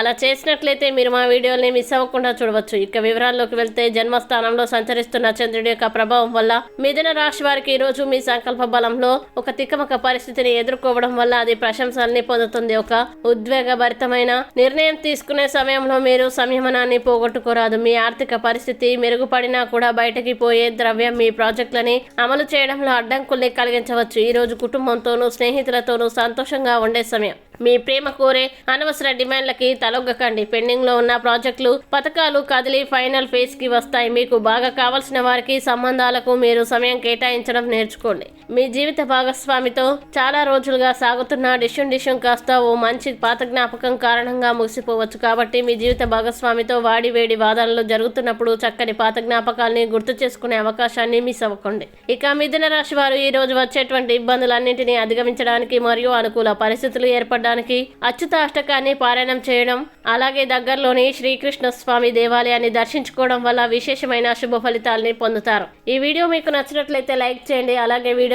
అలా చేసినట్లయితే మీరు మా వీడియోని మిస్ అవ్వకుండా చూడవచ్చు. ఇక వివరాల్లోకి వెళ్తే జన్మస్థానంలో సంచరిస్తున్న చంద్రుడి యొక్క ప్రభావం వల్ల మిథున రాశి వారికి ఈ రోజు మీ సంకల్ప బలంలో ఒక తికమక పరిస్థితిని ఎదుర్కోవడం వల్ల అది ప్రశంసల్ని పొందుతుంది. ఒక ఉద్వేగభరితమైన నిర్ణయం తీసుకునే సమయంలో మీరు సంయమనాన్ని పోగొట్టుకోరాదు. మీ ఆర్థిక పరిస్థితి మెరుగుపడినా కూడా బయటకి పోయే ద్రవ్యం మీ ప్రాజెక్టులని అమలు చేయడంలో అడ్డంకుల్ని కలిగించవచ్చు. ఈ రోజు కుటుంబంతోనూ స్నేహితులతోనూ సంతోషంగా ఉండే సమయం. మీ ప్రేమ కోరే అనవసర డిమాండ్లకి తలొగ్గకండి. పెండింగ్లో ఉన్న ప్రాజెక్టులు పథకాలు కదిలి ఫైనల్ ఫేజ్కి వస్తాయి. మీకు బాగా కావాల్సిన వారికి సంబంధాలకు మీరు సమయం కేటాయించడం నేర్చుకోండి. మీ జీవిత భాగస్వామితో చాలా రోజులుగా సాగుతున్న డిషన్ డిషన్ కాస్త ఓ మంచి పాత జ్ఞాపకం కారణంగా ముగిసిపోవచ్చు. కాబట్టి మీ జీవిత భాగస్వామితో వాడి వేడి వాదనలు జరుగుతున్నప్పుడు చక్కని పాత జ్ఞాపకాల్ని గుర్తు చేసుకునే అవకాశాన్ని మిస్ అవ్వకండి. ఇక మిథున రాశి వారు ఈ రోజు వచ్చేటువంటి ఇబ్బందులన్నింటినీ అధిగమించడానికి మరియు అనుకూల పరిస్థితులు ఏర్పడడానికి అచ్యుత అష్టకాన్ని పారాయణం చేయడం అలాగే దగ్గరలోని శ్రీకృష్ణ స్వామి దేవాలయాన్ని దర్శించుకోవడం వల్ల విశేషమైన శుభ ఫలితాలని పొందుతారు. ఈ వీడియో మీకు నచ్చినట్లయితే లైక్ చేయండి అలాగే వీడియో